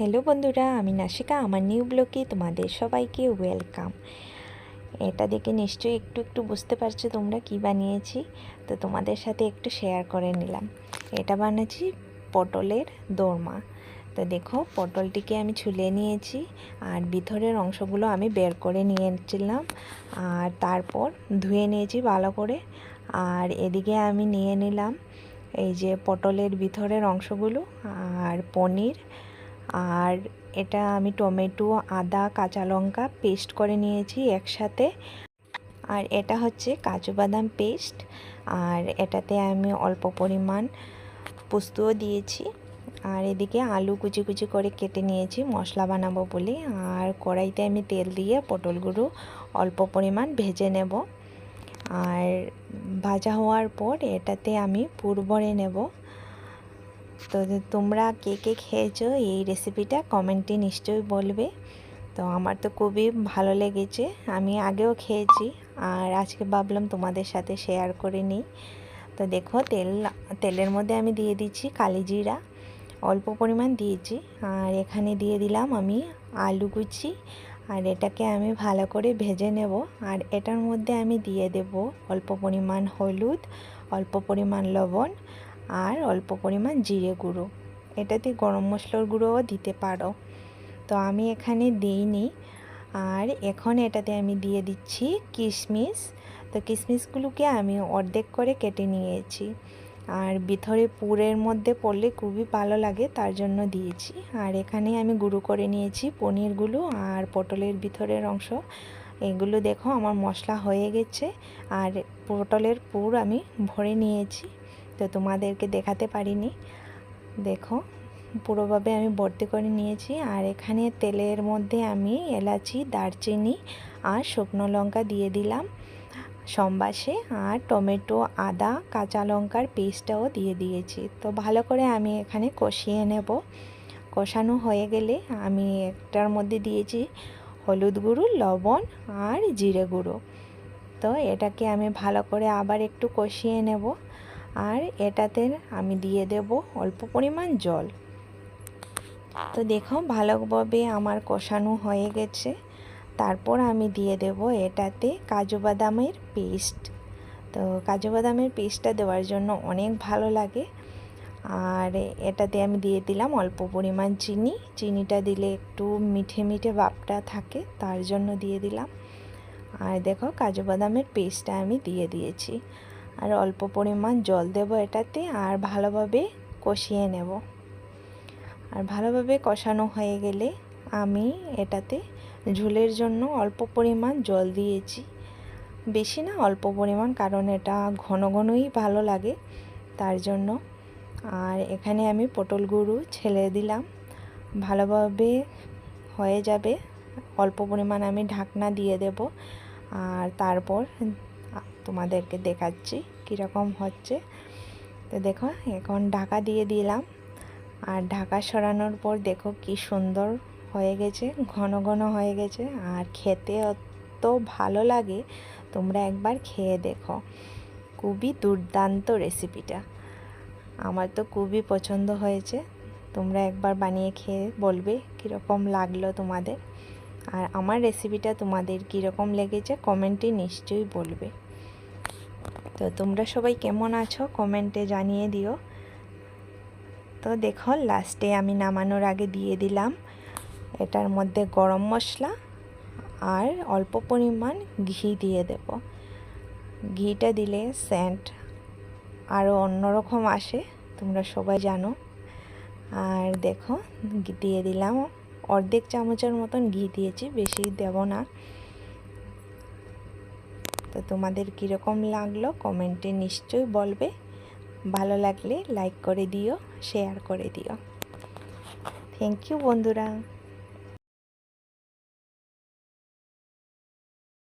Hello বন্ধুরা, আমি নাসিকা আমার নিউ ব্লগে তোমাদের সবাইকে ওয়েলকাম এটা দেখে নিশ্চয়ই একটু একটু বুঝতে পারছ তোমরা কি বানিয়েছি। তো তোমাদের সাথে একটু শেয়ার করে নিলাম। এটা বানিয়েছি পটলের দোরমা। তো দেখো, পটলটিকে আমি ছুলে নিয়েছি আর ভিতরের অংশগুলো আমি বের করে নিয়েছিলাম আর তারপর ধুয়ে নিয়েছি ভালো করে। আর এদিকে আমি নিয়ে নিলাম এই যে পটলের ভিতরের অংশগুলো আর পনির আর এটা আমি টমেটো, আদা, কাঁচা লঙ্কা পেস্ট করে নিয়েছি একসাথে। আর এটা হচ্ছে কাজু বাদাম পেস্ট। আর এটাতে আমি অল্প পরিমাণ পোস্তও দিয়েছি। আর এদিকে আলু কুচি কুচি করে কেটে নিয়েছি, মশলা বানাবো বলে। আর কড়াইতে আমি তেল দিয়ে পটলগুলো অল্প পরিমাণ ভেজে নেব। আর ভাজা হওয়ার পর এটাতে আমি পুর ভরে নেব। তো তোমরা কে কে খেয়েছো এই রেসিপিটা কমেন্টে নিশ্চয়ই বলবে। তো আমার তো খুবই ভালো লেগেছে, আমি আগেও খেয়েছি আর আজকে ভাবলাম তোমাদের সাথে শেয়ার করে নিই। তো দেখো তেল, তেলের মধ্যে আমি দিয়ে দিচ্ছি কালি জিরা, অল্প পরিমাণ দিয়েছি আর এখানে দিয়ে দিলাম আমি আলু কুচি আর এটাকে আমি ভালো করে ভেজে নেব আর এটার মধ্যে আমি দিয়ে দেব অল্প পরিমাণ হলুদ, অল্প পরিমাণ লবণ আর অল্প পরিমাণ জিরে গুঁড়ো। এটাতে গরম মশলার গুঁড়োও দিতে পারো। তো আমি এখানে দিইনি। আর এখন এটাতে আমি দিয়ে দিচ্ছি কিশমিশ। তো কিশমিশগুলোকে আমি অর্ধেক করে কেটে নিয়েছি। আর ভিতরে পুরের মধ্যে পড়লে খুবই ভালো লাগে, তার জন্য দিয়েছি। আর এখানে আমি গুঁড়ো করে নিয়েছি পনিরগুলো আর পটলের ভিতরের অংশ। এগুলো দেখো আমার মশলা হয়ে গেছে। আর পটলের পুর আমি ভরে নিয়েছি। তো তোমাদেরকে দেখাতে পারিনি। দেখো, পুরোভাবে আমি ভর্তি করে নিয়েছি। আর এখানে তেলের মধ্যে আমি এলাচি, দারচিনি আর শুকনো লঙ্কা দিয়ে দিলাম। সম্বাসে আর টমেটো, আদা, কাঁচা লঙ্কার পেস্টটাও দিয়ে দিয়েছি। তো ভালো করে আমি এখানে কষিয়ে নেব। কষানো হয়ে গেলে আমি একটার মধ্যে দিয়েছি হলুদ গুঁড়ো, লবণ আর জিরে গুঁড়ো। তো এটাকে আমি ভালো করে আবার একটু কষিয়ে নেব। আর এটাতে আমি দিয়ে দেব অল্প পরিমাণ জল। তো দেখো ভালোভাবে আমার কষানো হয়ে গেছে। তারপর আমি দিয়ে দেব এটাতে কাজু বাদামের পেস্ট। তো কাজু বাদামের পেস্টটা দেওয়ার জন্য অনেক ভালো লাগে। আর এটাতে আমি দিয়ে দিলাম অল্প পরিমাণ চিনি। চিনিটা দিলে একটু মিঠে মিঠে ভাবটা থাকে, তার জন্য দিয়ে দিলাম। আর দেখো কাজু বাদামের পেস্টটা আমি দিয়ে দিয়েছি। আর অল্প পরিমাণ জল দেব এটাতে আর ভালোভাবে কষিয়ে নেব। আর ভালোভাবে কষানো হয়ে গেলে আমি এটাতে ঝোলের জন্য অল্প পরিমাণ জল দিয়েছি। বেশি না, অল্প পরিমাণ, কারণ এটা ঘন ঘনই ভালো লাগে তার জন্য। আর এখানে আমি পটল গুঁড়ো ছেলে দিলাম। ভালোভাবে হয়ে যাবে। অল্প পরিমাণ আমি ঢাকনা দিয়ে দেব। আর তারপর তোমাদেরকে দেখাচ্ছি কীরকম হচ্ছে। তো দেখো, এখন ঢাকা দিয়ে দিলাম। আর ঢাকা সরানোর পর দেখো কি সুন্দর হয়ে গেছে, ঘন ঘন হয়ে গেছে। আর খেতে অত ভালো লাগে, তোমরা একবার খেয়ে দেখো। খুবই দুর্দান্ত রেসিপিটা। আমার তো খুবই পছন্দ হয়েছে। তোমরা একবার বানিয়ে খেয়ে বলবে কীরকম লাগল তোমাদের। আর আমার রেসিপিটা তোমাদের কীরকম লেগেছে কমেন্টে নিশ্চয়ই বলবে। তো তোমরা সবাই কেমন আছো? কমেন্টে জানিয়ে দিও। তো দেখো লাস্টে আমি নামানোর আগে দিয়ে দিলাম। এটার মধ্যে গরম মশলা আর অল্প পরিমাণ ঘি দিয়ে দেব। ঘিটা দিলে সেন্ট আরও অন্যরকম আসে, তোমরা সবাই জানো। আর দেখো, দিয়ে দিলাম। অর্ধেক চামচের মতন ঘি দিয়েছি, বেশি দেব না। তো তোমাদের কীরকম লাগল কমেন্টে নিশ্চয়ই বলবে। ভালো লাগলে লাইক করে দিও শেয়ার করে দিও। থ্যাংক ইউ বন্ধুরা।